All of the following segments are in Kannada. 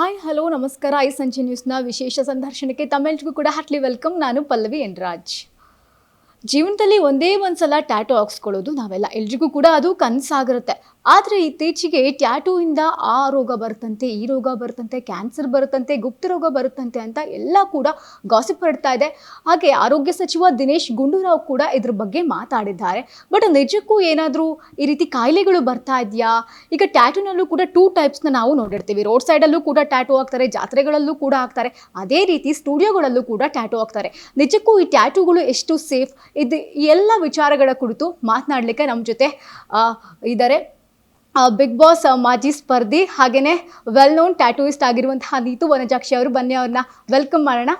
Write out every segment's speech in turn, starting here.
ಹಾಯ್ ಹಲೋ ನಮಸ್ಕಾರ ಐ ಸಂಜೆ ನ್ಯೂಸ್ನ ವಿಶೇಷ ಸಂದರ್ಶನಕ್ಕೆ ತಮ್ಮೆಲ್ರಿಗೂ ಕೂಡ ಹಾರ್ಟ್ಲಿ ವೆಲ್ಕಮ್ ನಾನು ಪಲ್ಲವಿ ಎನ್ ರಾಜ್ ಜೀವನದಲ್ಲಿ ಒಂದೇ ಒಂದ್ಸಲ ಟ್ಯಾಟೋ ಹಾಕ್ಸ್ಕೊಳ್ಳೋದು ನಾವೆಲ್ಲ. ಎಲ್ರಿಗೂ ಕೂಡ ಅದು ಕನಸಾಗಿರುತ್ತೆ. ಆದರೆ ಇತ್ತೀಚೆಗೆ ಟ್ಯಾಟೂಯಿಂದ ಆ ರೋಗ ಬರುತ್ತಂತೆ, ಈ ರೋಗ ಬರುತ್ತಂತೆ ಕ್ಯಾನ್ಸರ್ ಬರುತ್ತಂತೆ, ಗುಪ್ತ ರೋಗ ಬರುತ್ತಂತೆ ಅಂತ ಎಲ್ಲ ಕೂಡ ಗಾಸಿಪ್ ಹರಡ್ತಾ ಇದೆ. ಹಾಗೆ ಆರೋಗ್ಯ ಸಚಿವ ದಿನೇಶ್ ಗುಂಡೂರಾವ್ ಕೂಡ ಇದ್ರ ಬಗ್ಗೆ ಮಾತಾಡಿದ್ದಾರೆ. ಬಟ್ ನಿಜಕ್ಕೂ ಏನಾದರೂ ಈ ರೀತಿ ಕಾಯಿಲೆಗಳು ಬರ್ತಾ ಇದೆಯಾ? ಈಗ ಟ್ಯಾಟೂನಲ್ಲೂ ಕೂಡ ಟೂ ಟೈಪ್ಸ್ನ ನಾವು ನೋಡಿರ್ತೀವಿ. ರೋಡ್ ಸೈಡಲ್ಲೂ ಕೂಡ ಟ್ಯಾಟೂ ಹಾಕ್ತಾರೆ, ಜಾತ್ರೆಗಳಲ್ಲೂ ಕೂಡ ಹಾಕ್ತಾರೆ. ಅದೇ ರೀತಿ ಸ್ಟುಡಿಯೋಗಳಲ್ಲೂ ಕೂಡ ಟ್ಯಾಟೂ ಹಾಕ್ತಾರೆ. ನಿಜಕ್ಕೂ ಈ ಟ್ಯಾಟೂಗಳು ಎಷ್ಟು ಸೇಫ್ ಇದು ಎಲ್ಲ ವಿಚಾರಗಳ ಕುರಿತು ಮಾತನಾಡಲಿಕ್ಕೆ ನಮ್ಮ ಜೊತೆ ಆ, ಇದ್ದಾರೆ ಬಿಗ್ ಬಾಸ್ ಮಾಜಿ ಸ್ಪರ್ಧಿ ಹಾಗೆಯೇ ವೆಲ್ ನೋನ್ ಟ್ಯಾಟೂಯಿಸ್ಟ್ ಆಗಿರುವಂತಹ ನೀತು ವನಜಾಕ್ಷಿ ಅವರು ಬನ್ನಿ ಅವ್ರನ್ನ ವೆಲ್ಕಮ್ ಮಾಡೋಣ.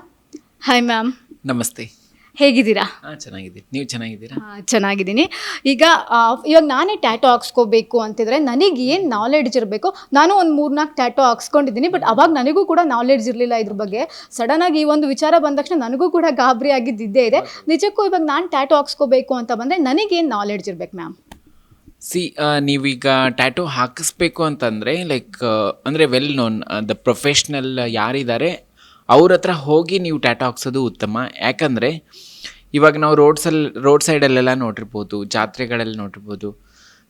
ಹಾಯ್ ಮ್ಯಾಮ್ ನಮಸ್ತೆ. ಹೇಗಿದ್ದೀರಾ? ಹಾಂ ಚೆನ್ನಾಗಿದ್ದೀನಿ. ನೀವು ಚೆನ್ನಾಗಿದ್ದೀರಾ? ಆ, ಚೆನ್ನಾಗಿದ್ದೀನಿ. ಈಗ ಆ, ಇವಾಗ ನಾನೇ ಟ್ಯಾಟೋ ಹಾಕ್ಸ್ಕೋಬೇಕು ಅಂತಿದ್ರೆ ನನಗೆ ಏನು ನಾಲೆಡ್ಜ್ ಇರಬೇಕು? ನಾನು ಒಂದು ಮೂರ್ನಾಲ್ಕು ಟ್ಯಾಟೋ ಹಾಕ್ಸ್ಕೊಂಡಿದ್ದೀನಿ ಬಟ್ ಅವಾಗ ನನಗೂ ಕೂಡ ನಾಲೆಡ್ಜ್ ಇರಲಿಲ್ಲ ಇದ್ರ ಬಗ್ಗೆ. ಸಡನ್ನಾಗಿ ಈ ಒಂದು ವಿಚಾರ ಬಂದ ತಕ್ಷಣ ನನಗೂ ಕೂಡ ಗಾಬರಿ ಆಗಿದ್ದಿದ್ದೇ ಇದೆ. ನಿಜಕ್ಕೂ ಇವಾಗ ನಾನು ಟ್ಯಾಟೋ ಹಾಕ್ಸ್ಕೋಬೇಕು ಅಂತ ಬಂದರೆ ನನಗೇನು ನಾಲೆಡ್ಜ್ ಇರಬೇಕು ಮ್ಯಾಮ್ ಸಿ ನೀವೀಗ ಟ್ಯಾಟೂ ಹಾಕಿಸ್ಬೇಕು ಅಂತಂದರೆ ಲೈಕ್ ಅಂದರೆ ವೆಲ್ ನೋನ್ ದ ಪ್ರೊಫೆಷ್ನಲ್ ಯಾರಿದ್ದಾರೆ ಅವ್ರ ಹತ್ರ ಹೋಗಿ ನೀವು ಟ್ಯಾಟಾ ಹಾಕ್ಸೋದು ಉತ್ತಮ. ಯಾಕಂದರೆ ಇವಾಗ ನಾವು ರೋಡ್ಸಲ್ಲಿ ರೋಡ್ ಸೈಡಲ್ಲೆಲ್ಲ ನೋಡಿರ್ಬೋದು, ಜಾತ್ರೆಗಳಲ್ಲಿ ನೋಡಿರ್ಬೋದು.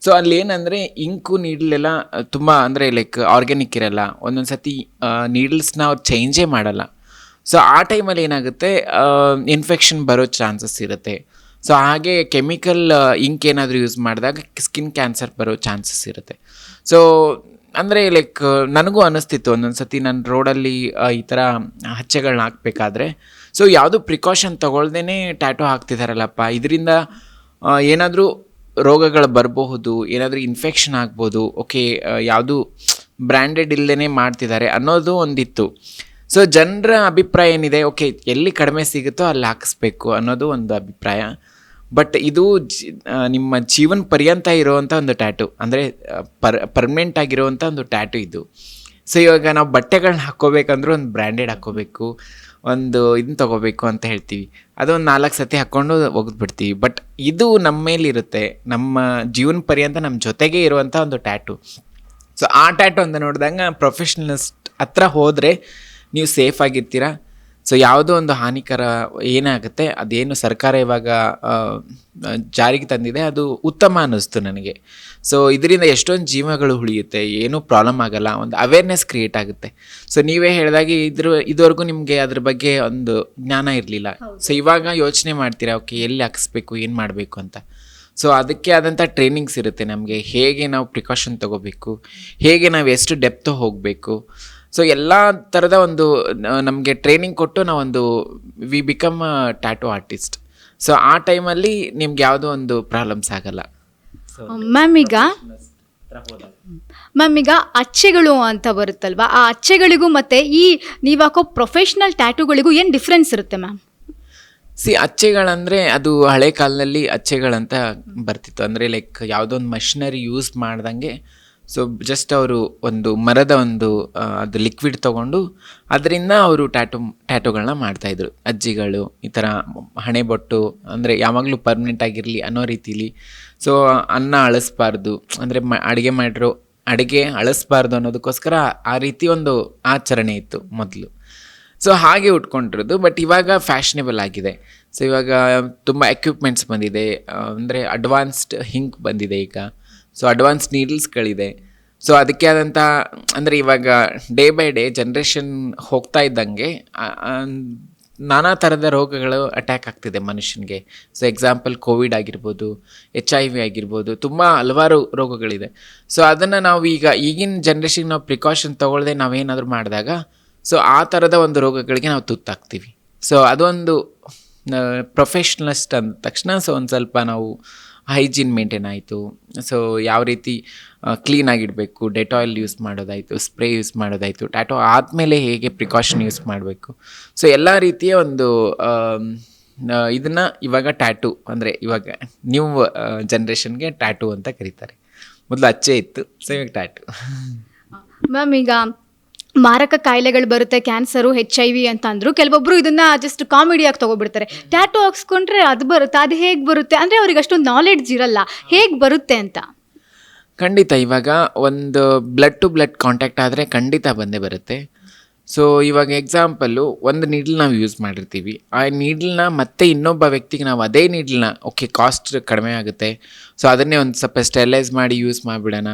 ಸೊ ಅಲ್ಲಿ ಏನಂದರೆ ಇಂಕು ನೀಡ್ಲೆಲ್ಲ ತುಂಬ ಅಂದರೆ ಲೈಕ್ ಆರ್ಗ್ಯಾನಿಕ್ ಇರಲ್ಲ. ಒಂದೊಂದು ಸತಿ ನೀಡಲ್ಸ್ನ ಅವ್ರು ಚೇಂಜೇ ಮಾಡಲ್ಲ. ಸೊ ಆ ಟೈಮಲ್ಲಿ ಏನಾಗುತ್ತೆ ಇನ್ಫೆಕ್ಷನ್ ಬರೋ ಚಾನ್ಸಸ್ ಇರುತ್ತೆ. ಸೊ ಹಾಗೆ ಕೆಮಿಕಲ್ ಇಂಕ್ ಏನಾದರೂ ಯೂಸ್ ಮಾಡಿದಾಗ ಸ್ಕಿನ್ ಕ್ಯಾನ್ಸರ್ ಬರೋ ಚಾನ್ಸಸ್ ಇರುತ್ತೆ. ಸೊ ಅಂದರೆ ಲೈಕ್ ನನಗೂ ಅನ್ನಿಸ್ತಿತ್ತು ಒಂದೊಂದು ಸತಿ ನನ್ನ ರೋಡಲ್ಲಿ ಈ ಥರ ಹಚ್ಚೆಗಳನ್ನ ಹಾಕಬೇಕಾದ್ರೆ. ಸೊ ಯಾವುದು ಪ್ರಿಕಾಷನ್ ತೊಗೊಳ್ದೇ ಟ್ಯಾಟೋ ಹಾಕ್ತಿದ್ದಾರಲ್ಲಪ್ಪ ಇದರಿಂದ ಏನಾದರೂ ರೋಗಗಳು ಬರಬಹುದು, ಏನಾದರೂ ಇನ್ಫೆಕ್ಷನ್ ಆಗ್ಬೋದು ಓಕೆ ಯಾವುದು ಬ್ರ್ಯಾಂಡೆಡ್ ಇಲ್ಲದೇ ಮಾಡ್ತಿದ್ದಾರೆ ಅನ್ನೋದು ಒಂದಿತ್ತು. ಸೊ ಜನರ ಅಭಿಪ್ರಾಯ ಏನಿದೆ ಓಕೆ ಎಲ್ಲಿ ಕಡಿಮೆ ಸಿಗುತ್ತೋ ಅಲ್ಲಿ ಹಾಕಿಸ್ಬೇಕು ಅನ್ನೋದು ಒಂದು ಅಭಿಪ್ರಾಯ. ಬಟ್ ಇದು ನಿಮ್ಮ ಜೀವನ ಪರ್ಯಂತ ಇರುವಂಥ ಒಂದು ಟ್ಯಾಟು ಅಂದರೆ ಪರ್ ಪರ್ಮನೆಂಟ್ ಆಗಿರುವಂಥ ಒಂದು ಟ್ಯಾಟು ಇದು. ಸೊ ಇವಾಗ ನಾವು ಬಟ್ಟೆಗಳನ್ನ ಹಾಕ್ಕೋಬೇಕಂದ್ರೂ ಒಂದು ಬ್ರ್ಯಾಂಡೆಡ್ ಹಾಕ್ಕೋಬೇಕು, ಒಂದು ಇದನ್ನ ತೊಗೋಬೇಕು ಅಂತ ಹೇಳ್ತೀವಿ. ಅದೊಂದು ನಾಲ್ಕು ಸತಿ ಹಾಕ್ಕೊಂಡು ಒಗೆದ್ಬಿಡ್ತೀವಿ. ಬಟ್ ಇದು ನಮ್ಮ ಮೇಲಿರುತ್ತೆ ನಮ್ಮ ಜೀವನ ಪರ್ಯಂತ ನಮ್ಮ ಜೊತೆಗೆ ಇರುವಂಥ ಒಂದು ಟ್ಯಾಟು ಸೊ ಆ ಟ್ಯಾಟು ಅಂತ ನೋಡಿದಾಗ ಪ್ರೊಫೆಷ್ನಲಿಸ್ಟ್ ಹತ್ರ ಹೋದರೆ ನೀವು ಸೇಫ್ ಆಗಿರ್ತೀರ? ಸೊ ಯಾವುದೋ ಒಂದು ಹಾನಿಕರ ಏನಾಗುತ್ತೆ? ಅದೇನು ಸರ್ಕಾರ ಇವಾಗ ಜಾರಿಗೆ ತಂದಿದೆ ಅದು ಉತ್ತಮ ಅನ್ನಿಸ್ತು ನನಗೆ. ಸೊ ಇದರಿಂದ ಎಷ್ಟೊಂದು ಜೀವಗಳು ಉಳಿಯುತ್ತೆ? ಏನೂ ಪ್ರಾಬ್ಲಮ್ ಆಗಲ್ಲ. ಒಂದು ಅವೇರ್ನೆಸ್ ಕ್ರಿಯೇಟ್ ಆಗುತ್ತೆ. ಸೊ ನೀವೇ ಹೇಳಿದಾಗೆ ಇದ್ರ ಇದುವರೆಗೂ ನಿಮಗೆ ಅದ್ರ ಬಗ್ಗೆ ಒಂದು ಜ್ಞಾನ ಇರಲಿಲ್ಲ. ಸೊ ಇವಾಗ ಯೋಚನೆ ಮಾಡ್ತೀರಾ? ಓಕೆ ಎಲ್ಲಿ ಹಾಕಿಸ್ಬೇಕು? ಏನು ಮಾಡಬೇಕು ಅಂತ? ಸೊ ಅದಕ್ಕೆ ಆದಂಥ ಟ್ರೈನಿಂಗ್ಸ್ ಇರುತ್ತೆ ನಮಗೆ. ಹೇಗೆ ನಾವು ಪ್ರಿಕಾಷನ್ ತೊಗೋಬೇಕು? ಹೇಗೆ ನಾವು ಎಷ್ಟು ಡೆಪ್ತ್ ಹೋಗಬೇಕು? ಸೊ ಎಲ್ಲ ಥರದ ಒಂದು ನಮಗೆ ಟ್ರೈನಿಂಗ್ ಕೊಟ್ಟು ನಾವೊಂದು we become tattoo artist so ಆ ಟೈಮಲ್ಲಿ ನಿಮ್ಗೆ ಯಾವುದೋ ಒಂದು ಪ್ರಾಬ್ಲಮ್ಸ್ ಆಗಲ್ಲ. ಮ್ಯಾಮ್ ಈಗ ಮ್ಯಾಮ್ ಈಗ ಅಚ್ಚೆಗಳು ಅಂತ ಬರುತ್ತಲ್ವಾ? ಆ ಅಚ್ಚೆಗಳಿಗೂ ಮತ್ತೆ ಈ ನೀವು ಹಾಕೋ ಪ್ರೊಫೆಷ್ನಲ್ ಟ್ಯಾಟೂಗಳಿಗೂ ಏನು ಡಿಫ್ರೆನ್ಸ್ ಇರುತ್ತೆ ಮ್ಯಾಮ್ ಸಿ ಅಚ್ಚೆಗಳಂದರೆ ಅದು ಹಳೆ ಕಾಲದಲ್ಲಿ ಅಚ್ಚೆಗಳಂತ ಬರ್ತಿತ್ತು. ಅಂದರೆ ಲೈಕ್ ಯಾವುದೋ ಒಂದು ಮಷಿನರಿ ಯೂಸ್ ಮಾಡ್ದಂಗೆ ಸೊ ಜಸ್ಟ್ ಅವರು ಒಂದು ಮರದ ಒಂದು ಅದು ಲಿಕ್ವಿಡ್ ತೊಗೊಂಡು ಅದರಿಂದ ಅವರು ಟ್ಯಾಟು ಟ್ಯಾಟುಗಳನ್ನ ಮಾಡ್ತಾಯಿದ್ರು ಅಜ್ಜಿಗಳು, ಈ ಥರ ಹಣೆ ಬೊಟ್ಟು, ಅಂದರೆ ಯಾವಾಗಲೂ ಪರ್ಮನೆಂಟ್ ಆಗಿರಲಿ ಅನ್ನೋ ರೀತಿಲಿ. ಸೊ ಅನ್ನ ಅಳಿಸ್ಬಾರ್ದು, ಅಂದರೆ ಮ, ಅಡುಗೆ ಮಾಡಿರೋ, ಅಡುಗೆ ಅಳಿಸ್ಬಾರ್ದು ಅನ್ನೋದಕ್ಕೋಸ್ಕರ ಆ ರೀತಿ ಒಂದು ಆಚರಣೆ ಇತ್ತು ಮೊದಲು. ಸೊ ಹಾಗೆ ಉಟ್ಕೊಂಡಿರೋದು ಬಟ್ ಇವಾಗ ಫ್ಯಾಷನೇಬಲ್ ಆಗಿದೆ. ಸೊ ಇವಾಗ ತುಂಬ ಎಕ್ವಿಪ್ಮೆಂಟ್ಸ್ ಬಂದಿದೆ ಅಂದರೆ ಅಡ್ವಾನ್ಸ್ಡ್ ಹಿಂಕ್ ಬಂದಿದೆ ಈಗ. ಸೊ ಅಡ್ವಾನ್ಸ್ ನೀಡಲ್ಸ್ಗಳಿದೆ ಸೊ ಅದಕ್ಕೆ ಆದಂಥ ಅಂದರೆ ಇವಾಗ ಡೇ ಬೈ ಡೇ ಜನ್ರೇಷನ್ ಹೋಗ್ತಾ ಇದ್ದಂಗೆ ನಾನಾ ಥರದ ರೋಗಗಳು ಅಟ್ಯಾಕ್ ಆಗ್ತಿದೆ ಮನುಷ್ಯನಿಗೆ. ಸೊ ಎಕ್ಸಾಂಪಲ್ ಕೋವಿಡ್ ಆಗಿರ್ಬೋದು ಎಚ್ ಐ ವಿ ಆಗಿರ್ಬೋದು, ತುಂಬ ಹಲವಾರು ರೋಗಗಳಿದೆ. ಸೊ ಅದನ್ನು ನಾವು ಈಗ ಈಗಿನ ಜನ್ರೇಷನ್ ನಾವು ಪ್ರಿಕಾಷನ್ ತೊಗೊಳ್ಳದೆ ನಾವೇನಾದರೂ ಮಾಡಿದಾಗ ಸೊ ಆ ಥರದ ಒಂದು ರೋಗಗಳಿಗೆ ನಾವು ತುತ್ತಾಗ್ತೀವಿ. ಸೊ ಅದೊಂದು ಪ್ರೊಫೆಷ್ನಲಿಸ್ಟ್ ಅಂದ ತಕ್ಷಣ ಸೊ ಒಂದು ಸ್ವಲ್ಪ ನಾವು ಹೈಜೀನ್ ಮೇಂಟೈನ್ ಆಯಿತು. ಸೊ ಯಾವ ರೀತಿ ಕ್ಲೀನಾಗಿಡಬೇಕು ಡೆಟಾಯಿಲ್ ಯೂಸ್ ಮಾಡೋದಾಯಿತು, ಸ್ಪ್ರೇ ಯೂಸ್ ಮಾಡೋದಾಯಿತು, ಟ್ಯಾಟೋ ಆದಮೇಲೆ ಹೇಗೆ ಪ್ರಿಕಾಷನ್ ಯೂಸ್ ಮಾಡಬೇಕು. ಸೊ ಎಲ್ಲ ರೀತಿಯ ಒಂದು ಇದನ್ನು ಇವಾಗ ಟ್ಯಾಟು, ಅಂದರೆ ಇವಾಗ ನ್ಯೂ ಜನ್ರೇಷನ್ಗೆ ಟ್ಯಾಟು ಅಂತ ಕರೀತಾರೆ. ಮೊದಲು ಅಚ್ಚೆ ಇತ್ತು, ಸೊ, ಇವಾಗ ಟ್ಯಾಟು. ಮ್ಯಾಮ್, ಈಗ ಮಾರಕ ಕಾಯಿಲೆಗಳು ಬರುತ್ತೆ ಕ್ಯಾನ್ಸರು ಹೆಚ್ ಐ ವಿ ಅಂತ ಅಂದ್ರು. ಕೆಲವೊಬ್ರು ಇದನ್ನ ಜಸ್ಟ್ ಕಾಮಿಡಿಯಾಗಿ ತಗೊಬಿಡ್ತಾರೆ. ಟ್ಯಾಟೋ ಹಾಕ್ಸ್ಕೊಂಡ್ರೆ ಅದು ಬರುತ್ತೆ, ಅದು ಹೇಗೆ ಬರುತ್ತೆ? ಅಂದರೆ ಅವ್ರಿಗೆ ಅಷ್ಟೊಂದು ನಾಲೆಡ್ಜ್ ಇರಲ್ಲ. ಹೇಗೆ ಬರುತ್ತೆ ಅಂತ? ಖಂಡಿತ, ಇವಾಗ ಒಂದು ಬ್ಲಡ್ ಟು ಬ್ಲಡ್ ಕಾಂಟ್ಯಾಕ್ಟ್ ಆದರೆ ಖಂಡಿತ ಬಂದೇ ಬರುತ್ತೆ. ಸೊ ಇವಾಗ ಎಕ್ಸಾಂಪಲ್ಲು ಒಂದು ನೀಡ್ಲ್ ನಾವು ಯೂಸ್ ಮಾಡಿರ್ತೀವಿ. ಆ ನೀಡ್ಲನ್ನ ಮತ್ತೆ ಇನ್ನೊಬ್ಬ ವ್ಯಕ್ತಿಗೆ ನಾವು ಅದೇ ನೀಡ್ಲನ್ನ ಓಕೆ ಕಾಸ್ಟ್ ಕಡಿಮೆ ಆಗುತ್ತೆ. ಸೊ ಅದನ್ನೇ ಒಂದು ಸ್ವಲ್ಪ ಸ್ಟೆಲೈಸ್ ಮಾಡಿ ಯೂಸ್ ಮಾಡಿಬಿಡೋಣ.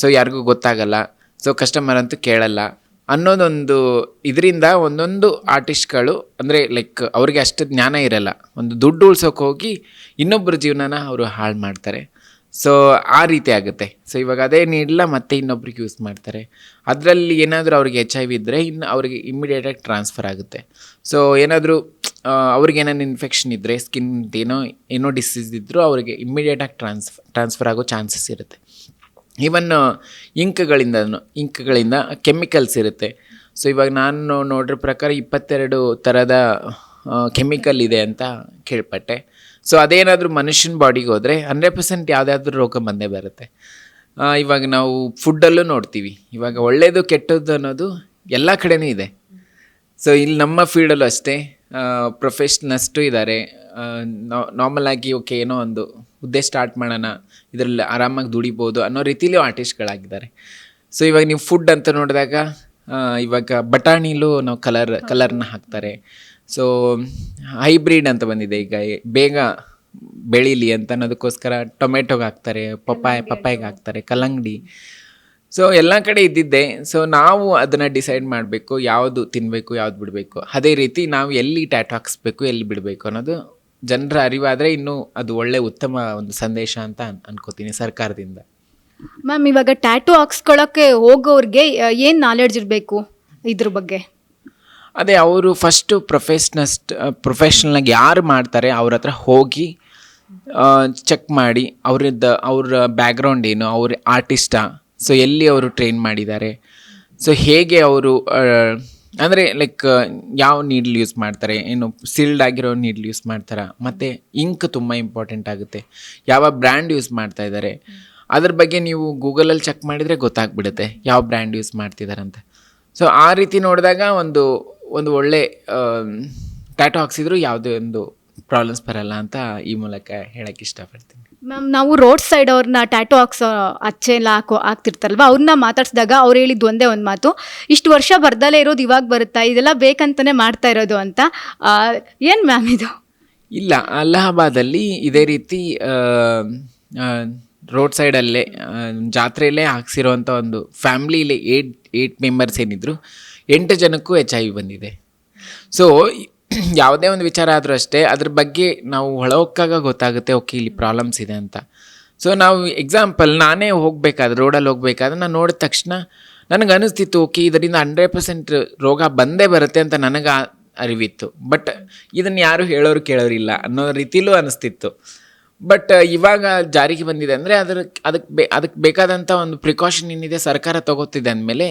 ಸೊ ಯಾರಿಗೂ ಗೊತ್ತಾಗಲ್ಲ. ಸೊ ಕಸ್ಟಮರ್ ಅಂತೂ ಕೇಳಲ್ಲ. ಅನ್ನೋದೊಂದು ಇದರಿಂದ ಒಂದೊಂದು ಆರ್ಟಿಸ್ಟ್ಗಳು ಅಂದರೆ ಲೈಕ್ ಅವ್ರಿಗೆ ಅಷ್ಟು ಜ್ಞಾನ ಇರಲ್ಲ. ಒಂದು ದುಡ್ಡು ಉಳ್ಸೋಕೆ ಹೋಗಿ ಇನ್ನೊಬ್ಬರ ಜೀವನನ ಅವರು ಹಾಳು ಮಾಡ್ತಾರೆ. ಸೊ ಆ ರೀತಿ ಆಗುತ್ತೆ. ಸೊ ಇವಾಗ ಅದೇ ನೀಡಲ್ಲ ಮತ್ತೆ ಇನ್ನೊಬ್ರಿಗೆ ಯೂಸ್ ಮಾಡ್ತಾರೆ. ಅದರಲ್ಲಿ ಏನಾದರೂ ಅವ್ರಿಗೆ ಎಚ್ ಐ ವಿ ಇದ್ದರೆ ಇನ್ನು ಅವ್ರಿಗೆ ಇಮ್ಮಿಡಿಯೇಟಾಗಿ ಟ್ರಾನ್ಸ್ಫರ್ ಆಗುತ್ತೆ. ಸೊ ಏನಾದರೂ ಅವ್ರಿಗೆ ಏನೇನು ಇನ್ಫೆಕ್ಷನ್ ಇದ್ದರೆ ಸ್ಕಿನ್ ಏನೋ ಏನೋ ಡಿಸೀಸ್ ಇದ್ದರೂ ಅವರಿಗೆ ಇಮ್ಮಿಡಿಯೇಟಾಗಿ ಟ್ರಾನ್ಸ್ ಟ್ರಾನ್ಸ್ಫರ್ ಆಗೋ ಚಾನ್ಸಸ್ ಇರುತ್ತೆ. ಈವನ್ ಇಂಕ್ಗಳಿಂದ ಇಂಕ್ಗಳಿಂದ ಕೆಮಿಕಲ್ಸ್ ಇರುತ್ತೆ. ಸೊ ಇವಾಗ ನಾನು ನೋಡಿರೋ ಪ್ರಕಾರ ಇಪ್ಪತ್ತೆರಡು ಥರದ ಕೆಮಿಕಲ್ ಇದೆ ಅಂತ ಕೇಳ್ಪಟ್ಟೆ. ಸೊ ಅದೇನಾದರೂ ಮನುಷ್ಯನ ಬಾಡಿಗೆ ಹೋದರೆ ಹಂಡ್ರೆಡ್ ಪರ್ಸೆಂಟ್ ಯಾವುದಾದ್ರೂ ರೋಗ ಬಂದೇ ಬರುತ್ತೆ. ಇವಾಗ ನಾವು ಫುಡ್ಡಲ್ಲೂ ನೋಡ್ತೀವಿ. ಇವಾಗ ಒಳ್ಳೆಯದು ಕೆಟ್ಟದ್ದು ಅನ್ನೋದು ಎಲ್ಲ ಕಡೆಯೂ ಇದೆ. ಸೊ ಇಲ್ಲಿ ನಮ್ಮ ಫೀಲ್ಡಲ್ಲೂ ಅಷ್ಟೇ ಪ್ರೊಫೆಷ್ನಷ್ಟು ಇದ್ದಾರೆ ನಾರ್ಮಲ್ ಆಗಿ ಓಕೆ ಏನೋ ಒಂದು ಹುದ್ದೆ ಸ್ಟಾರ್ಟ್ ಮಾಡೋಣ ಇದರಲ್ಲಿ ಆರಾಮಾಗಿ ದುಡಿಬೋದು ಅನ್ನೋ ರೀತಿಲೂ ಆರ್ಟಿಸ್ಟ್ಗಳಾಗಿದ್ದಾರೆ ಸೊ ಇವಾಗ ನೀವು ಫುಡ್ ಅಂತ ನೋಡಿದಾಗ ಇವಾಗ ಬಟಾಣಿಲೂ ನಾವು ಕಲರ್ ಕಲರ್ನ ಹಾಕ್ತಾರೆ. ಸೊ ಹೈಬ್ರಿಡ್ ಅಂತ ಬಂದಿದೆ ಈಗ ಬೇಗ ಬೆಳೀಲಿ ಅಂತ ಅನ್ನೋದಕ್ಕೋಸ್ಕರ ಟೊಮೆಟೊಗೆ ಹಾಕ್ತಾರೆ ಪಪ್ಪಾಯ ಪಪ್ಪಾಯಿಗೆ ಹಾಕ್ತಾರೆ ಕಲ್ಲಂಗಡಿ. ಸೊ ಎಲ್ಲ ಕಡೆ ಇದ್ದಿದ್ದೆ. ಸೊ ನಾವು ಅದನ್ನು ಡಿಸೈಡ್ ಮಾಡಬೇಕು ಯಾವುದು ತಿನ್ನಬೇಕು ಯಾವ್ದು ಬಿಡಬೇಕು. ಅದೇ ರೀತಿ ನಾವು ಎಲ್ಲಿ ಟ್ಯಾಟ್ ಹಾಕಿಸ್ಬೇಕು ಎಲ್ಲಿ ಬಿಡಬೇಕು ಅನ್ನೋದು ಜನರ ಅರಿವಾದರೆ ಇನ್ನೂ ಅದು ಒಳ್ಳೆ ಉತ್ತಮ ಒಂದು ಸಂದೇಶ ಅಂತ ಅನ್ ಅನ್ಕೋತೀನಿ ಸರ್ಕಾರದಿಂದ. ಮ್ಯಾಮ್ ಇವಾಗ ಟ್ಯಾಟೂ ಹಾಕ್ಸ್ಕೊಳ್ಳೋಕ್ಕೆ ಹೋಗೋರಿಗೆ ಏನು ನಾಲೆಡ್ಜ್ ಇರಬೇಕು ಇದ್ರ ಬಗ್ಗೆ? ಅದೇ ಅವರು ಫಸ್ಟು ಪ್ರೊಫೆಷ್ನಸ್ಟ್ ಪ್ರೊಫೆಷ್ನಲ್ನಾಗ ಯಾರು ಮಾಡ್ತಾರೆ ಅವ್ರ ಹತ್ರ ಹೋಗಿ ಚೆಕ್ ಮಾಡಿ ಅವ್ರದ್ದು ಅವ್ರ ಬ್ಯಾಕ್ಗ್ರೌಂಡ್ ಏನು ಅವ್ರ ಆರ್ಟಿಸ್ಟಾ ಸೊ ಎಲ್ಲಿ ಅವರು ಟ್ರೈನ್ ಮಾಡಿದ್ದಾರೆ ಸೊ ಹೇಗೆ ಅವರು ಅಂದರೆ ಲೈಕ್ ಯಾವ ನೀಡ್ಲ್ ಯೂಸ್ ಮಾಡ್ತಾರೆ, ಏನು ಸೀಲ್ಡ್ ಆಗಿರೋ ನೀಡ್ಲ್ ಯೂಸ್ ಮಾಡ್ತಾರೆ, ಮತ್ತು ಇಂಕ್ ತುಂಬ ಇಂಪಾರ್ಟೆಂಟ್ ಆಗುತ್ತೆ. ಯಾವ ಬ್ರ್ಯಾಂಡ್ ಯೂಸ್ ಮಾಡ್ತಾ ಇದ್ದಾರೆ ಅದ್ರ ಬಗ್ಗೆ ನೀವು ಗೂಗಲಲ್ಲಿ ಚೆಕ್ ಮಾಡಿದರೆ ಗೊತ್ತಾಗ್ಬಿಡುತ್ತೆ ಯಾವ ಬ್ರ್ಯಾಂಡ್ ಯೂಸ್ ಮಾಡ್ತಿದ್ದಾರೆ ಅಂತ ಸೊ ಆ ರೀತಿ ನೋಡಿದಾಗ ಒಂದು ಒಂದು ಒಳ್ಳೆ ಟ್ಯಾಟೋ ಹಾಕ್ಸಿದ್ರು, ಯಾವುದೇ ಒಂದು ಪ್ರಾಬ್ಲಮ್ಸ್ ಬರಲ್ಲ ಅಂತ ಈ ಮೂಲಕ ಹೇಳಕ್ಕೆ ಇಷ್ಟಪಡ್ತೀನಿ. ಮ್ಯಾಮ್, ನಾವು ರೋಡ್ ಸೈಡ್ ಅವ್ರನ್ನ ಟ್ಯಾಟೂ ಹಾಕ್ಸೋ, ಅಚ್ಚೆ ಎಲ್ಲ ಹಾಕೋ, ಹಾಕ್ತಿರ್ತಾರಲ್ವ ಅವ್ರನ್ನ ಮಾತಾಡ್ಸಿದಾಗ ಅವ್ರು ಹೇಳಿದ್ದು ಒಂದೇ ಒಂದು ಮಾತು, ಇಷ್ಟು ವರ್ಷ ಬರ್ದಲೇ ಇರೋದು ಇವಾಗ ಬರುತ್ತಾ, ಇದೆಲ್ಲ ಬೇಕಂತಲೇ ಮಾಡ್ತಾ ಇರೋದು ಅಂತ ಏನು ಮ್ಯಾಮ್ ಇದು? ಇಲ್ಲ, ಅಲಹಾಬಾದಲ್ಲಿ ಇದೇ ರೀತಿ ರೋಡ್ ಸೈಡಲ್ಲೇ ಜಾತ್ರೆಯಲ್ಲೇ ಹಾಕ್ಸಿರೋವಂಥ ಒಂದು ಫ್ಯಾಮ್ಲಿಲಿ ಏಟ್ ಏಟ್ ಮೆಂಬರ್ಸ್ ಏನಿದ್ರು, ಎಂಟು ಜನಕ್ಕೂ ಎಚ್ ಐ ಬಂದಿದೆ. ಸೊ ಯಾವುದೇ ಒಂದು ವಿಚಾರ ಆದರೂ ಅಷ್ಟೇ, ಅದ್ರ ಬಗ್ಗೆ ನಾವು ಹೊಳೋಕ್ಕಾಗ ಗೊತ್ತಾಗುತ್ತೆ, ಓಕೆ, ಇಲ್ಲಿ ಪ್ರಾಬ್ಲಮ್ಸ್ ಇದೆ ಅಂತ. ಸೊ ನಾವು ಎಕ್ಸಾಂಪಲ್ ನಾನೇ ಹೋಗಬೇಕಾದ್ರೆ ರೋಡಲ್ಲಿ ಹೋಗಬೇಕಾದ್ರೆ ನಾನು ನೋಡಿದ ತಕ್ಷಣ ನನಗೆ ಅನಿಸ್ತಿತ್ತು, ಓಕೆ, ಇದರಿಂದ ಹಂಡ್ರೆಡ್ ಪರ್ಸೆಂಟ್ ರೋಗ ಬಂದೇ ಬರುತ್ತೆ ಅಂತ ನನಗೆ ಅರಿವಿತ್ತು. ಬಟ್ ಇದನ್ನು ಯಾರು ಹೇಳೋರು ಕೇಳೋರಿಲ್ಲ ಅನ್ನೋ ರೀತಿಲೂ ಅನಿಸ್ತಿತ್ತು. ಬಟ್ ಇವಾಗ ಜಾರಿಗೆ ಬಂದಿದೆ ಅಂದರೆ ಅದ್ರ ಅದಕ್ಕೆ ಬೇ ಅದಕ್ಕೆ ಬೇಕಾದಂಥ ಒಂದು ಪ್ರಿಕಾಷನ್ ಏನಿದೆ ಸರ್ಕಾರ ತಗೋತಿದೆ ಅಂದಮೇಲೆ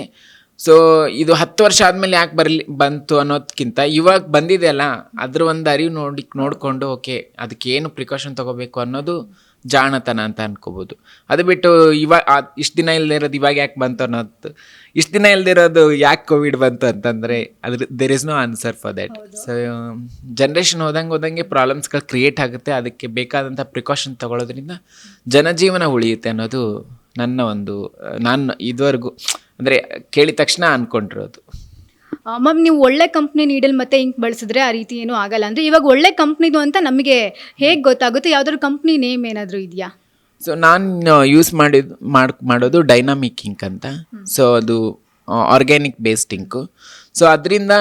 ಸೊ ಇದು ಹತ್ತು ವರ್ಷ ಆದಮೇಲೆ ಯಾಕೆ ಬರಲಿ ಬಂತು ಅನ್ನೋದಕ್ಕಿಂತ ಇವಾಗ ಬಂದಿದೆ ಅಲ್ಲ ಅದ್ರ ಒಂದು ಅರಿವು ನೋಡಿ ನೋಡಿಕೊಂಡು ಓಕೆ ಅದಕ್ಕೆ ಏನು ಪ್ರಿಕಾಷನ್ ತಗೋಬೇಕು ಅನ್ನೋದು ಜಾಣತನ ಅಂತ ಅನ್ಕೋಬೋದು. ಅದು ಬಿಟ್ಟು ಇವಾಗ ಇಷ್ಟು ದಿನ ಇರೋದು ಇವಾಗ ಯಾಕೆ ಬಂತು ಅನ್ನೋದು ಇಷ್ಟು ದಿನ ಇರೋದು ಯಾಕೆ ಕೋವಿಡ್ ಬಂತು ಅಂತಂದರೆ ಅದ್ರ there is no answer for that so generation ಹೋದಂಗೆ ಹೋದಂಗೆ ಪ್ರಾಬ್ಲಮ್ಸ್ಗಳು ಕ್ರಿಯೇಟ್ ಆಗುತ್ತೆ ಅದಕ್ಕೆ ಬೇಕಾದಂಥ ಪ್ರಿಕಾಷನ್ ತೊಗೊಳೋದ್ರಿಂದ ಜನಜೀವನ ಉಳಿಯುತ್ತೆ ಅನ್ನೋದು ನನ್ನ ಒಂದು ನಾನು ಇದುವರೆಗೂ ಅಂದರೆ ಕೇಳಿದ ತಕ್ಷಣ ಅಂದ್ಕೊಂಡಿರೋದು ಮ್ಯಾಮ್ ನೀವು ಒಳ್ಳೆ ಕಂಪ್ನಿ ನೀಡಲ್ ಮತ್ತೆ ಇಂಕ್ ಬಳಸಿದ್ರೆ ಆ ರೀತಿ ಏನೂ ಆಗಲ್ಲ. ಅಂದರೆ ಇವಾಗ ಒಳ್ಳೆ ಕಂಪ್ನಿದು ಅಂತ ನಮಗೆ ಹೇಗೆ ಗೊತ್ತಾಗುತ್ತೆ? ಯಾವ್ದಾದ್ರು ಕಂಪ್ನಿ ನೇಮ್ ಏನಾದರೂ ಇದೆಯಾ? ಸೊ ನಾನು ಯೂಸ್ ಮಾಡಿದ ಮಾಡ್ ಮಾಡೋದು ಡೈನಾಮಿಕ್ ಇಂಕ್ ಅಂತ. ಸೊ ಅದು ಆರ್ಗ್ಯಾನಿಕ್ ಬೇಸ್ಡ್ ಇಂಕು ಸೊ ಅದರಿಂದ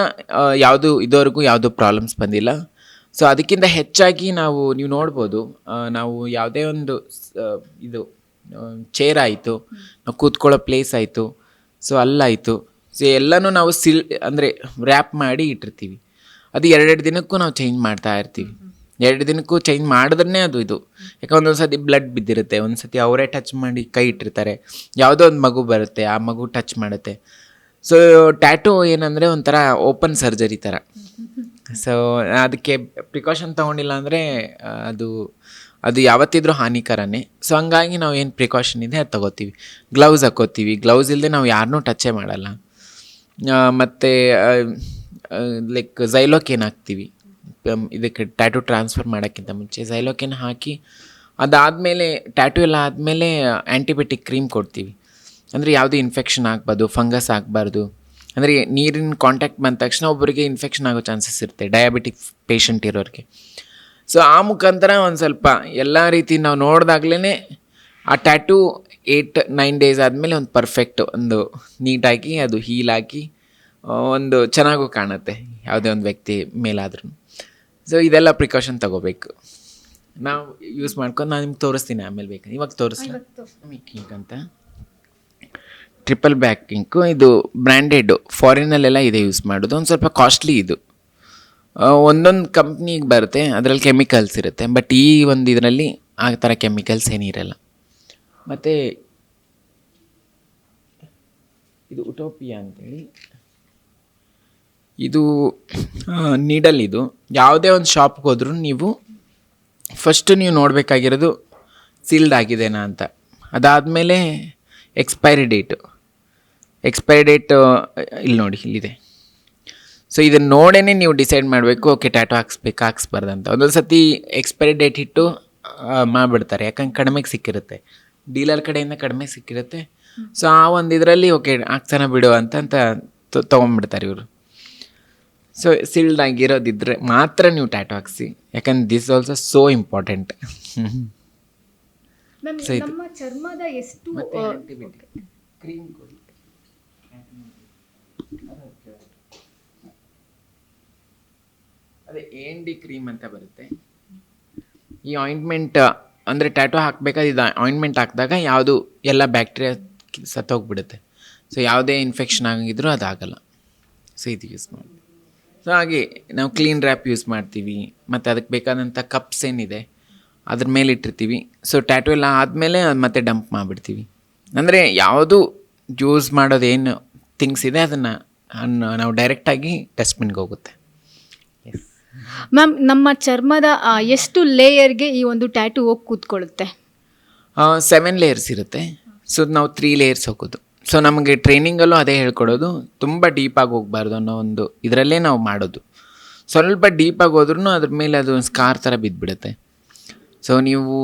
ಯಾವುದು ಇದುವರೆಗೂ ಯಾವುದು ಪ್ರಾಬ್ಲಮ್ಸ್ ಬಂದಿಲ್ಲ. ಸೊ ಅದಕ್ಕಿಂತ ಹೆಚ್ಚಾಗಿ ನಾವು ನೀವು ನೋಡ್ಬೋದು ನಾವು ಯಾವುದೇ ಒಂದು ಇದು ಚೇರ್ ಆಯಿತು, ನಾವು ಕೂತ್ಕೊಳ್ಳೋ ಪ್ಲೇಸ್ ಆಯಿತು ಸೊ ಅಲ್ಲಾಯಿತು. ಸೊ ಎಲ್ಲನೂ ನಾವು ಸಿಲ್ ಅಂದರೆ ರ್ಯಾಪ್ ಮಾಡಿ ಇಟ್ಟಿರ್ತೀವಿ. ಅದು ಎರಡೆರಡು ದಿನಕ್ಕೂ ನಾವು ಚೇಂಜ್ ಮಾಡ್ತಾ ಇರ್ತೀವಿ. ಎರಡು ದಿನಕ್ಕೂ ಚೇಂಜ್ ಮಾಡಿದ್ರೆ ಅದು ಇದು. ಯಾಕಂದ್ರೆ ಒಂದೊಂದು ಸತಿ ಬ್ಲಡ್ ಬಿದ್ದಿರುತ್ತೆ ಒಂದು ಸತಿ ಅವರೇ ಟಚ್ ಮಾಡಿ ಕೈ ಇಟ್ಟಿರ್ತಾರೆ. ಯಾವುದೋ ಒಂದು ಮಗು ಬರುತ್ತೆ, ಆ ಮಗು ಟಚ್ ಮಾಡುತ್ತೆ. ಸೊ ಟ್ಯಾಟೂ ಏನಂದರೆ ಒಂಥರ ಓಪನ್ ಸರ್ಜರಿ ಥರ ಸೊ ಅದಕ್ಕೆ ಪ್ರಿಕಾಷನ್ ತೊಗೊಂಡಿಲ್ಲ ಅಂದರೆ ಅದು ಅದು ಯಾವತ್ತಿದ್ರೂ ಹಾನಿಕರನೇ. ಸೊ ಹಂಗಾಗಿ ನಾವು ಏನು ಪ್ರಿಕಾಷನ್ ಇದೆ ಅದು ತಗೋತೀವಿ. ಗ್ಲೌಸ್ ಹಾಕೋತೀವಿ. ಗ್ಲೌಸ್ ಇಲ್ಲದೆ ನಾವು ಯಾರನ್ನೂ ಟಚ್ಚೇ ಮಾಡಲ್ಲ. ಮತ್ತು ಲೈಕ್ ಝೈಲೋಕೇನ್ ಹಾಕ್ತೀವಿ? ಇದಕ್ಕೆ ಟ್ಯಾಟು ಟ್ರಾನ್ಸ್ಫರ್ ಮಾಡೋಕ್ಕಿಂತ ಮುಂಚೆ ಝೈಲೋಕೇನ್ ಹಾಕಿ, ಅದಾದಮೇಲೆ ಟ್ಯಾಟು ಎಲ್ಲ ಆದಮೇಲೆ ಆ್ಯಂಟಿಬಯೋಟಿಕ್ ಕ್ರೀಮ್ ಕೊಡ್ತೀವಿ. ಅಂದರೆ ಯಾವುದೇ ಇನ್ಫೆಕ್ಷನ್ ಆಗ್ಬಾರ್ದು ಫಂಗಸ್ ಆಗಬಾರ್ದು. ಅಂದರೆ ನೀರಿನ ಕಾಂಟ್ಯಾಕ್ಟ್ ಬಂದ ತಕ್ಷಣ ಒಬ್ಬರಿಗೆ ಇನ್ಫೆಕ್ಷನ್ ಆಗೋ ಚಾನ್ಸಸ್ ಇರುತ್ತೆ ಡಯಾಬಿಟಿಕ್ ಪೇಷಂಟ್ ಇರೋರಿಗೆ. ಸೊ ಆ ಮುಖಾಂತರ ಒಂದು ಸ್ವಲ್ಪ ಎಲ್ಲ ರೀತಿ ನಾವು ನೋಡಿದಾಗ್ಲೇ ಆ ಟ್ಯಾಟೂ ಏಯ್ಟ್ ನೈನ್ ಡೇಸ್ ಆದಮೇಲೆ ಒಂದು ಪರ್ಫೆಕ್ಟ್ ಒಂದು ನೀಟಾಗಿ ಅದು ಹೀಲ್ ಹಾಕಿ ಒಂದು ಚೆನ್ನಾಗೂ ಕಾಣುತ್ತೆ ಯಾವುದೇ ಒಂದು ವ್ಯಕ್ತಿ ಮೇಲಾದ್ರೂ. ಸೊ ಇದೆಲ್ಲ ಪ್ರಿಕಾಷನ್ ತಗೋಬೇಕು. ನಾವು ಯೂಸ್ ಮಾಡ್ಕೊಂಡು ನಾನು ನಿಮ್ಗೆ ತೋರಿಸ್ತೀನಿ ಆಮೇಲೆ ಬೇಕು. ಇವಾಗ ಮೇಕಿಂಗ್ ಅಂತ ಟ್ರಿಪಲ್ ಬ್ಯಾಕಿಂಕು ಇದು ಬ್ರ್ಯಾಂಡೆಡ್ ಫಾರಿನಲ್ಲೆಲ್ಲ ಇದೆ ಯೂಸ್ ಮಾಡೋದು. ಒಂದು ಸ್ವಲ್ಪ ಕಾಸ್ಟ್ಲಿ ಇದು. ಒಂದೊಂದು ಕಂಪ್ನಿಗೆ ಬರುತ್ತೆ, ಅದರಲ್ಲಿ ಕೆಮಿಕಲ್ಸ್ ಇರುತ್ತೆ ಬಟ್ ಈ ಒಂದು ಇದರಲ್ಲಿ ಆ ಥರ ಕೆಮಿಕಲ್ಸ್ ಏನಿರಲ್ಲ ಮತ್ತು ಇದು ಉಟೋಪಿಯಾ ಅಂತೇಳಿ. ಇದು ನೀಡಲ್ ಇದು. ಯಾವುದೇ ಒಂದು ಶಾಪ್ಗೆ ಹೋದ್ರೂ ನೀವು ಫಸ್ಟ್ ನೀವು ನೋಡಬೇಕಾಗಿರೋದು ಸೀಲ್ಡ್ ಆಗಿದೆನಾ ಅಂತ. ಅದಾದಮೇಲೆ ಎಕ್ಸ್ಪೈರಿ ಡೇಟು ಎಕ್ಸ್ಪೈರಿ ಡೇಟ್ ಇಲ್ಲಿ ನೋಡಿ, ಇಲ್ಲಿದೆ. ಸೊ ಇದನ್ನು ನೋಡೇ ನೀವು ಡಿಸೈಡ್ ಮಾಡಬೇಕು ಓಕೆ ಟ್ಯಾಟೋ ಹಾಕ್ಸ್ಬೇಕು ಹಾಕ್ಸ್ಬಾರ್ದು ಅಂತ. ಒಂದೊಂದು ಸತಿ ಎಕ್ಸ್ಪೈರಿ ಡೇಟ್ ಇಟ್ಟು ಮಾಡಿಬಿಡ್ತಾರೆ. ಯಾಕಂದ್ರೆ ಕಡಿಮೆಗೆ ಸಿಕ್ಕಿರುತ್ತೆ. ಡೀಲರ್ ಕಡೆಯಿಂದ ಕಡಿಮೆ ಸಿಕ್ಕಿರುತ್ತೆ. ಸೊ ಆ ಒಂದು ಇದರಲ್ಲಿ ಓಕೆ ಹಾಕ್ಸೋಣ ಬಿಡು ಅಂತ ಅಂತ ತೊಗೊಂಬಿಡ್ತಾರೆ ತೊಗೊಂಡ್ಬಿಡ್ತಾರೆ ಇವರು. ಸೊ ಸಿಲ್ಡ್ ಆಗಿರೋದಿದ್ರೆ ಮಾತ್ರ ನೀವು ಟ್ಯಾಟೋ ಹಾಕ್ಸಿ. ಯಾಕಂದ್ರೆ this also so important so ಇದು. ನಮ್ಮ ಚರ್ಮದ ಎ. ಅದೇ ಏನ್ ಡಿ ಕ್ರೀಮ್ ಅಂತ ಬರುತ್ತೆ. ಈ ಆಯಿಂಟ್ಮೆಂಟ್ ಅಂದರೆ ಟ್ಯಾಟೋ ಹಾಕಬೇಕಾದ ಇದು ಆಯಿಂಟ್ಮೆಂಟ್ ಹಾಕಿದಾಗ ಯಾವುದು ಎಲ್ಲ ಬ್ಯಾಕ್ಟೀರಿಯಾ ಸತ್ತೋಗ್ಬಿಡುತ್ತೆ. ಸೊ ಯಾವುದೇ ಇನ್ಫೆಕ್ಷನ್ ಆಗಿದ್ರೂ ಅದಾಗಲ್ಲ. ಸೊ ಇದು ಯೂಸ್ ಮಾಡಿ ಸೊ ಹಾಗೆ ನಾವು ಕ್ಲೀನ್ ರ್ಯಾಪ್ ಯೂಸ್ ಮಾಡ್ತೀವಿ. ಮತ್ತು ಅದಕ್ಕೆ ಬೇಕಾದಂಥ ಕಪ್ಸ್ ಏನಿದೆ, ಅದ್ರ ಮೇಲೆ ಇಟ್ಟಿರ್ತೀವಿ. ಸೊ ಟ್ಯಾಟೂ ಎಲ್ಲ ಆದಮೇಲೆ ಅದು ಮತ್ತೆ ಡಂಪ್ ಮಾಡಿಬಿಡ್ತೀವಿ. ಅಂದರೆ ಯಾವುದು ಯೂಸ್ ಮಾಡೋದೇನು ಥಿಂಗ್ಸ್ ಇದೆ, ಅದನ್ನು ನಾವು ಡೈರೆಕ್ಟಾಗಿ ಡಸ್ಟ್ಬಿನ್ಗೆ ಹೋಗುತ್ತೆ. ಮ್ಯಾಮ್, ನಮ್ಮ ಚರ್ಮದ ಎಷ್ಟು ಲೇಯರ್ಗೆ ಈ ಒಂದು ಟ್ಯಾಟೂ ಹೋಗಿ ಕೂತ್ಕೊಳ್ಳುತ್ತೆ? ಸೆವೆನ್ ಲೇಯರ್ಸ್ ಇರುತ್ತೆ. ಸೊ ನಾವು ತ್ರೀ ಲೇಯರ್ಸ್ ಹೋಗೋದು ಸೊ, ನಮಗೆ ಟ್ರೈನಿಂಗಲ್ಲೂ ಅದೇ ಹೇಳ್ಕೊಡೋದು. ತುಂಬ ಡೀಪಾಗಿ ಹೋಗ್ಬಾರ್ದು ಅನ್ನೋ ಒಂದು ಇದರಲ್ಲೇ ನಾವು ಮಾಡೋದು. ಸ್ವಲ್ಪ ಡೀಪಾಗಿ ಹೋದ್ರೂ ಅದ್ರ ಮೇಲೆ ಅದು ಸ್ಕಾರ್ ಥರ ಬಿದ್ದುಬಿಡುತ್ತೆ ಸೊ, ನೀವು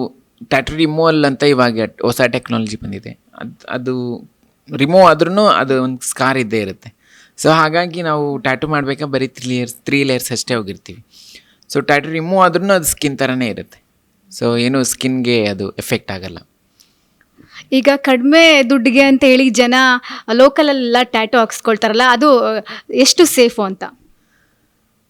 ಟ್ಯಾಟು ರಿಮೂವಲ್ ಅಂತ ಇವಾಗ ಹೊಸ ಟೆಕ್ನಾಲಜಿ ಬಂದಿದೆ. ಅದು ಅದು ರಿಮೂವ್ ಆದ್ರೂ ಅದು ಒಂದು ಸ್ಕಾರ್ ಇದ್ದೇ ಇರುತ್ತೆ. ಸೊ ಹಾಗಾಗಿ ನಾವು ಟ್ಯಾಟು ಮಾಡಬೇಕಾದ್ರೆ ಬರೀ ತ್ರೀ ಲೇಯರ್ಸ್ ತ್ರೀ ಲೇಯರ್ಸ್ ಅಷ್ಟೇ ಹೋಗಿರ್ತೀವಿ. ಸೊ ಟ್ಯಾಟು ರಿಮೂವ್ ಆದ್ರೂ ಅದು ಸ್ಕಿನ್ ಥರನೇ ಇರುತ್ತೆ. ಸೊ ಏನು ಸ್ಕಿನ್ಗೆ ಅದು ಎಫೆಕ್ಟ್ ಆಗಲ್ಲ. ಈಗ ಕಡಿಮೆ ದುಡ್ಡಿಗೆ ಅಂತ ಹೇಳಿ ಜನ ಲೋಕಲಲ್ಲೆಲ್ಲ ಟ್ಯಾಟೂ ಹಾಕ್ಸ್ಕೊಳ್ತಾರಲ್ಲ ಅದು ಎಷ್ಟು ಸೇಫು ಅಂತ?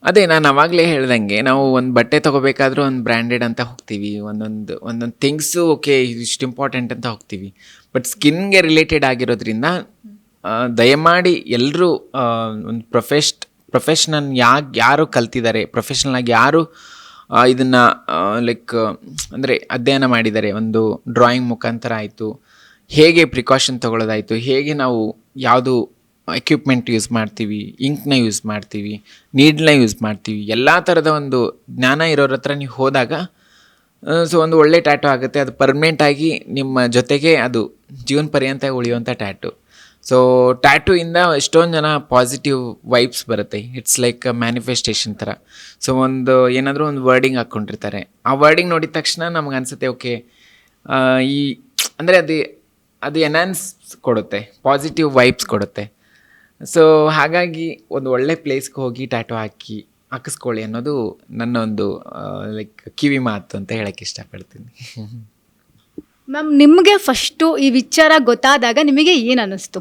ಅದೇ ನಾನು ಅವಾಗಲೇ ಹೇಳ್ದಂಗೆ ನಾವು ಒಂದು ಬಟ್ಟೆ ತೊಗೋಬೇಕಾದ್ರೂ ಒಂದು ಬ್ರ್ಯಾಂಡೆಡ್ ಅಂತ ಹೋಗ್ತೀವಿ. ಒಂದೊಂದು ಒಂದೊಂದು ಥಿಂಗ್ಸು ಓಕೆ ಇಷ್ಟು ಇಂಪಾರ್ಟೆಂಟ್ ಅಂತ ಹೋಗ್ತೀವಿ. ಬಟ್ ಸ್ಕಿನ್ಗೆ ರಿಲೇಟೆಡ್ ಆಗಿರೋದ್ರಿಂದ ದಯಮಾಡಿ ಎಲ್ಲರೂ ಒಂದು ಪ್ರೊಫೆಷ್ ಪ್ರೊಫೆಷ್ನಲ್ ಯಾಕೆ ಯಾರು ಕಲ್ತಿದ್ದಾರೆ ಪ್ರೊಫೆಷ್ನಲ್ ಆಗಿ ಯಾರು ಇದನ್ನು ಲೈಕ್ ಅಂದರೆ ಅಧ್ಯಯನ ಮಾಡಿದ್ದಾರೆ, ಒಂದು ಡ್ರಾಯಿಂಗ್ ಮುಖಾಂತರ ಆಯಿತು, ಹೇಗೆ ಪ್ರಿಕಾಷನ್ ತೊಗೊಳ್ಳೋದಾಯಿತು, ಹೇಗೆ ನಾವು ಯಾವುದು ಎಕ್ವಿಪ್ಮೆಂಟ್ ಯೂಸ್ ಮಾಡ್ತೀವಿ ಇಂಕ್ನ ಯೂಸ್ ಮಾಡ್ತೀವಿ ನೀಡ್ನ ಯೂಸ್ ಮಾಡ್ತೀವಿ, ಎಲ್ಲ ಥರದ ಒಂದು ಜ್ಞಾನ ಇರೋರ ಹತ್ರ ನೀವು ಹೋದಾಗ ಸೊ ಒಂದು ಒಳ್ಳೆ ಟ್ಯಾಟು ಆಗುತ್ತೆ, ಅದು ಪರ್ಮನೆಂಟ್ ಆಗಿ ನಿಮ್ಮ ಜೊತೆಗೆ ಅದು ಜೀವನ ಪರ್ಯಂತ ಉಳಿಯುವಂಥ ಟ್ಯಾಟು ಸೊ ಟ್ಯಾಟೂ ಇಂದ ಎಷ್ಟೊಂದು ಜನ ಪಾಸಿಟಿವ್ ವೈಬ್ಸ್ ಬರುತ್ತೆ. ಇಟ್ಸ್ ಲೈಕ್ ಮ್ಯಾನಿಫೆಸ್ಟೇಷನ್ ಥರ. ಸೊ ಒಂದು ಏನಾದರೂ ಒಂದು ವರ್ಡಿಂಗ್ ಹಾಕ್ಕೊಂಡಿರ್ತಾರೆ ಆ ವರ್ಡಿಂಗ್ ನೋಡಿದ ತಕ್ಷಣ ನಮ್ಗೆ ಅನಿಸುತ್ತೆ ಓಕೆ ಈ, ಅಂದರೆ ಅದು ಅದು ಎನ್ಹಾನ್ಸ್ ಕೊಡುತ್ತೆ ಪಾಸಿಟಿವ್ ವೈಬ್ಸ್ ಕೊಡುತ್ತೆ. ಸೊ ಹಾಗಾಗಿ ಒಂದು ಒಳ್ಳೆ ಪ್ಲೇಸ್ಗೆ ಹೋಗಿ ಟ್ಯಾಟೂ ಹಾಕಿ, ಹಾಕಿಸ್ಕೊಳ್ಳಿ ಅನ್ನೋದು ನನ್ನ ಒಂದು ಲೈಕ್ ಕಿವಿ ಮಾತು ಅಂತ ಹೇಳೋಕ್ಕೆ ಇಷ್ಟಪಡ್ತೀನಿ. ಮ್ಯಾಮ್, ನಿಮಗೆ ಫಸ್ಟು ಈ ವಿಚಾರ ಗೊತ್ತಾದಾಗ ನಿಮಗೆ ಏನು ಅನ್ನಿಸ್ತು?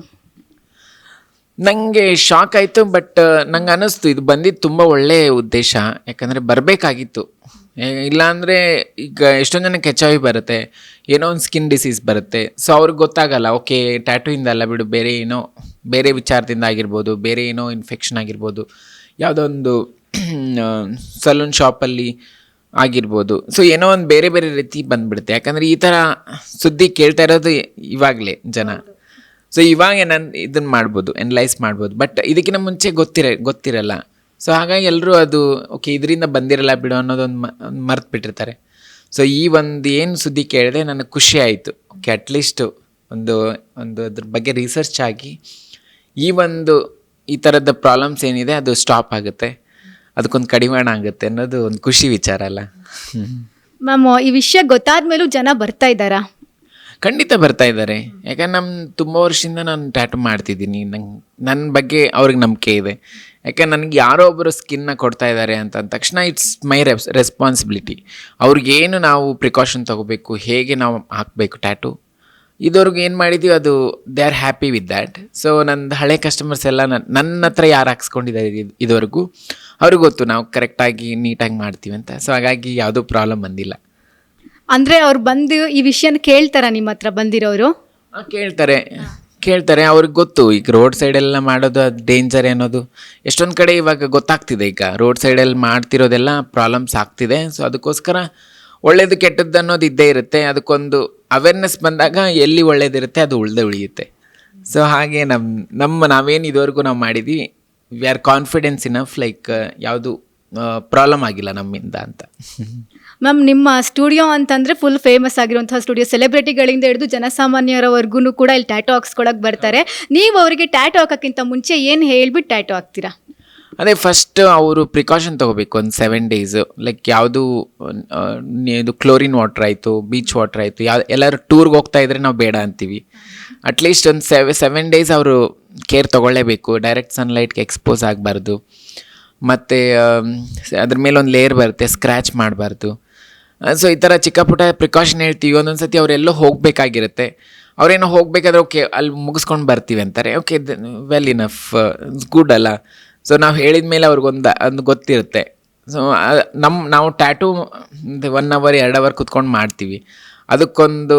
ನನಗೆ ಶಾಕ್ ಆಯಿತು ಬಟ್ ನಂಗೆ ಅನ್ನಿಸ್ತು. ಇದು ಬಂದಿದ್ದು ತುಂಬ ಒಳ್ಳೆಯ ಉದ್ದೇಶ. ಯಾಕಂದರೆ ಬರಬೇಕಾಗಿತ್ತು. ಇಲ್ಲಾಂದರೆ ಈಗ ಎಷ್ಟೊಂದು ಜನಕ್ಕೆ ಎಚ್ ಐ ಬರುತ್ತೆ, ಏನೋ ಒಂದು ಸ್ಕಿನ್ ಡಿಸೀಸ್ ಬರುತ್ತೆ. ಸೊ ಅವ್ರಿಗೆ ಗೊತ್ತಾಗಲ್ಲ, ಓಕೆ ಟ್ಯಾಟೂ ಇಂದ ಅಲ್ಲ ಬಿಡು, ಬೇರೆ ಏನೋ, ಬೇರೆ ವಿಚಾರದಿಂದ ಆಗಿರ್ಬೋದು, ಬೇರೆ ಏನೋ ಇನ್ಫೆಕ್ಷನ್ ಆಗಿರ್ಬೋದು. ಯಾವುದೋ ಒಂದು ಸಲೂನ್ ಶಾಪಲ್ಲಿ ಆಗಿರ್ಬೋದು. ಸೊ ಏನೋ ಒಂದು ಬೇರೆ ಬೇರೆ ರೀತಿ ಬಂದ್ಬಿಡುತ್ತೆ. ಯಾಕಂದರೆ ಈ ಥರ ಸುದ್ದಿ ಕೇಳ್ತಾ ಇರೋದು ಇವಾಗಲೇ ಜನ. ಸೊ ಇವಾಗ ನಾನು ಇದನ್ನು ಮಾಡ್ಬೋದು ಎನಲೈಸ್ ಮಾಡ್ಬೋದು. ಬಟ್ ಇದಕ್ಕಿಂತ ಮುಂಚೆ ಗೊತ್ತಿರ, ಗೊತ್ತಿರಲ್ಲ. ಸೊ ಹಾಗಾಗಿ ಎಲ್ಲರೂ ಅದು ಓಕೆ ಇದರಿಂದ ಬಂದಿರಲ್ಲ ಬಿಡು ಅನ್ನೋದೊಂದು ಮರ್ತು ಬಿಟ್ಟಿರ್ತಾರೆ ಸೊ ಈ ಒಂದು ಏನು ಸುದ್ದಿ ಕೇಳಿದೆ ನನಗೆ ಖುಷಿ ಆಯಿತು. ಓಕೆ ಅಟ್ಲೀಸ್ಟು ಒಂದು ಒಂದು ಅದ್ರ ಬಗ್ಗೆ ರಿಸರ್ಚ್ ಆಗಿ ಈ ಒಂದು ಈ ಥರದ ಪ್ರಾಬ್ಲಮ್ಸ್ ಏನಿದೆ ಅದು ಸ್ಟಾಪ್ ಆಗುತ್ತೆ. ಅದಕ್ಕೊಂದು ಕಡಿವಾಣ ಆಗುತ್ತೆ ಅನ್ನೋದು ಒಂದು ಖುಷಿ ವಿಚಾರ ಅಲ್ಲ? ಮ್ಯಾಮ್ ಈ ವಿಷಯ ಗೊತ್ತಾದ ಮೇಲೂ ಜನ ಬರ್ತಾ ಇದ್ದಾರಾ? ಖಂಡಿತ ಬರ್ತಾ ಇದ್ದಾರೆ. ಯಾಕಂದ್ರೆ ನಮ್ಮ ತುಂಬ ವರ್ಷದಿಂದ ನಾನು ಟ್ಯಾಟು ಮಾಡ್ತಿದ್ದೀನಿ. ನಂಗೆ ನನ್ನ ಬಗ್ಗೆ ಅವ್ರಿಗೆ ನಂಬಿಕೆ ಇದೆ. ಯಾಕಂದ್ರೆ ನನಗೆ ಯಾರೋ ಒಬ್ಬರು ಸ್ಕಿನ್ನ ಕೊಡ್ತಾ ಇದ್ದಾರೆ ಅಂತ ಅಂದ ತಕ್ಷಣ ಇಟ್ಸ್ ಮೈ ರೆಸ್ ರೆಸ್ಪಾನ್ಸಿಬಿಲಿಟಿ ಅವ್ರಿಗೇನು ನಾವು ಪ್ರಿಕಾಷನ್ ತೊಗೋಬೇಕು ಹೇಗೆ ನಾವು ಹಾಕಬೇಕು ಟ್ಯಾಟು? ಇದುವರೆಗೂ ಏನು ಮಾಡಿದ್ದೀವಿ ಅದು they are happy with that so ನಂದು ಹಳೆ ಕಸ್ಟಮರ್ಸ್ ಎಲ್ಲ ನನ್ನ ನನ್ನ ಹತ್ರ ಯಾರು ಹಾಕ್ಸ್ಕೊಂಡಿದ್ದಾರೆ ಇದ್- ಇದುವರೆಗೂ? ಅವ್ರಿಗೆ ಗೊತ್ತು ನಾವು ಕರೆಕ್ಟಾಗಿ ನೀಟಾಗಿ ಮಾಡ್ತೀವಿ ಅಂತ. ಸೊ ಹಾಗಾಗಿ ಯಾವುದೂ ಪ್ರಾಬ್ಲಮ್ ಬಂದಿಲ್ಲ. ಅಂದರೆ ಅವ್ರು ಬಂದು ಈ ವಿಷಯನ ಕೇಳ್ತಾರ ನಿಮ್ಮ ಹತ್ರ ಬಂದಿರೋರು? ಆ, ಕೇಳ್ತಾರೆ. ಕೇಳ್ತಾರೆ. ಅವ್ರಿಗೆ ಗೊತ್ತು. ಈಗ ರೋಡ್ ಸೈಡೆಲ್ಲ ಮಾಡೋದು ಅದು ಡೇಂಜರ್ ಅನ್ನೋದು. ಎಷ್ಟೊಂದು ಕಡೆ ಇವಾಗ ಗೊತ್ತಾಗ್ತಿದೆ. ಈಗ ರೋಡ್ ಸೈಡಲ್ಲಿ ಮಾಡ್ತಿರೋದೆಲ್ಲ ಪ್ರಾಬ್ಲಮ್ಸ್ ಆಗ್ತಿದೆ. ಸೊ ಅದಕ್ಕೋಸ್ಕರ ಒಳ್ಳೇದು ಕೆಟ್ಟದ್ದು ಅನ್ನೋದು ಇದ್ದೇ ಇರುತ್ತೆ. ಅದಕ್ಕೊಂದು ಅವೇರ್ನೆಸ್ ಬಂದಾಗ ಎಲ್ಲಿ ಒಳ್ಳೇದಿರುತ್ತೆ ಅದು ಉಳ್ದೇ ಉಳಿಯುತ್ತೆ. ಸೊ ಹಾಗೆ ನಮ್ಮ ನಮ್ಮ ನಾವೇನು ಇದುವರೆಗೂ ನಾವು ಮಾಡಿದ್ವಿ. We are confidence enough like ಯಾವುದು ಪ್ರಾಬ್ಲಮ್ ಆಗಿಲ್ಲ ನಮ್ಮಿಂದ ಅಂತ. ಮ್ಯಾಮ್ ನಿಮ್ಮ ಸ್ಟುಡಿಯೋ ಅಂತಂದರೆ ಫುಲ್ ಫೇಮಸ್ ಆಗಿರುವಂತಹ ಸ್ಟುಡಿಯೋ ಸೆಲೆಬ್ರಿಟಿಗಳಿಂದ ಹಿಡಿದು ಜನಸಾಮಾನ್ಯರವರೆಗೂ ಕೂಡ ಇಲ್ಲಿ ಟ್ಯಾಟೋ ಹಾಕ್ಸ್ಕೊಳಕ್ಕೆ ಬರ್ತಾರೆ. ನೀವು ಅವರಿಗೆ ಟ್ಯಾಟೋ ಹಾಕೋಕ್ಕಿಂತ ಮುಂಚೆ ಏನು ಹೇಳ್ಬಿಟ್ಟು ಟ್ಯಾಟೋ ಹಾಕ್ತೀರಾ? ಅದೇ ಫಸ್ಟ್ ಅವರು ಪ್ರಿಕಾಷನ್ ತೊಗೋಬೇಕು ಒಂದು ಸೆವೆನ್ ಡೇಸ್ ಲೈಕ್ ಯಾವುದು ಇದು ಕ್ಲೋರಿನ್ ವಾಟ್ರ್ ಆಯಿತು ಬೀಚ್ ವಾಟ್ರ್ ಆಯಿತು ಯಾವ ಎಲ್ಲರೂ ಟೂರ್ಗೆ ಹೋಗ್ತಾ ಇದ್ರೆ ನಾವು ಬೇಡ ಅಂತೀವಿ. ಅಟ್ಲೀಸ್ಟ್ ಒಂದು ಸೆವೆ ಸೆವೆನ್ ಡೇಸ್ ಅವರು ಕೇರ್ ತೊಗೊಳ್ಳೇಬೇಕು. ಡೈರೆಕ್ಟ್ ಸನ್ಲೈಟ್ಗೆ ಎಕ್ಸ್ಪೋಸ್ ಆಗಬಾರ್ದು. ಮತ್ತು ಅದ್ರ ಮೇಲೆ ಒಂದು ಲೇಯರ್ ಬರುತ್ತೆ ಸ್ಕ್ರ್ಯಾಚ್ ಮಾಡಬಾರ್ದು. ಸೊ ಈ ಥರ ಚಿಕ್ಕ ಪುಟ್ಟ ಪ್ರಿಕಾಷನ್ ಹೇಳ್ತೀವಿ. ಒಂದೊಂದು ಸತಿ ಅವರೆಲ್ಲೋ ಹೋಗಬೇಕಾಗಿರುತ್ತೆ. ಅವರೇನೋ ಹೋಗಬೇಕಾದ್ರೆ ಓಕೆ ಅಲ್ಲಿ ಮುಗಿಸ್ಕೊಂಡು ಬರ್ತೀವಿ ಅಂತಾರೆ. ಓಕೆ ವೆಲ್ ಇನಫ್ ಗುಡ್ ಅಲ್ಲ. ಸೊ ನಾವು ಹೇಳಿದ ಮೇಲೆ ಅವ್ರಿಗೊಂದು ಒಂದು ಗೊತ್ತಿರುತ್ತೆ. ಸೊ ನಮ್ಮ ನಾವು ಟ್ಯಾಟೂ ಒನ್ ಅವರ್ ಎರಡು ಅವರ್ ಕುತ್ಕೊಂಡು ಮಾಡ್ತೀವಿ. ಅದಕ್ಕೊಂದು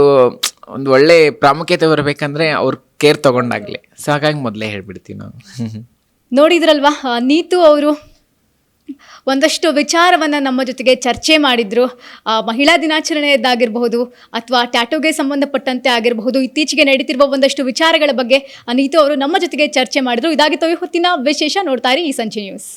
ಒಂದು ಒಳ್ಳೆ ಪ್ರಾಮುಖ್ಯತೆ ಬರಬೇಕಂದ್ರೆ ಅವ್ರು ಕೇರ್ ತಗೊಂಡಾಗ್ಲಿ. ಸೊ ಹಾಗಾಗಿ ಮೊದಲೇ ಹೇಳ್ಬಿಡ್ತೀವಿ ನಾವು ನೋಡಿದ್ರಲ್ವಾ ನೀತು ಅವರು ಒಂದಷ್ಟು ವಿಚಾರವನ್ನು ನಮ್ಮ ಜೊತೆಗೆ ಚರ್ಚೆ ಮಾಡಿದ್ರು. ಮಹಿಳಾ ದಿನಾಚರಣೆಯದ್ದಾಗಿರಬಹುದು ಅಥವಾ ಟ್ಯಾಟೋಗೆ ಸಂಬಂಧಪಟ್ಟಂತೆ ಆಗಿರಬಹುದು, ಇತ್ತೀಚೆಗೆ ನಡೀತಿರುವ ಒಂದಷ್ಟು ವಿಚಾರಗಳ ಬಗ್ಗೆ ನೀತು ಅವರು ನಮ್ಮ ಜೊತೆಗೆ ಚರ್ಚೆ ಮಾಡಿದ್ರು. ಇದಾಗಿ ಈ ಹೊತ್ತಿನ ವಿಶೇಷ ನೋಡ್ತಾರೆ ಈ ಸಂಜೆ ನ್ಯೂಸ್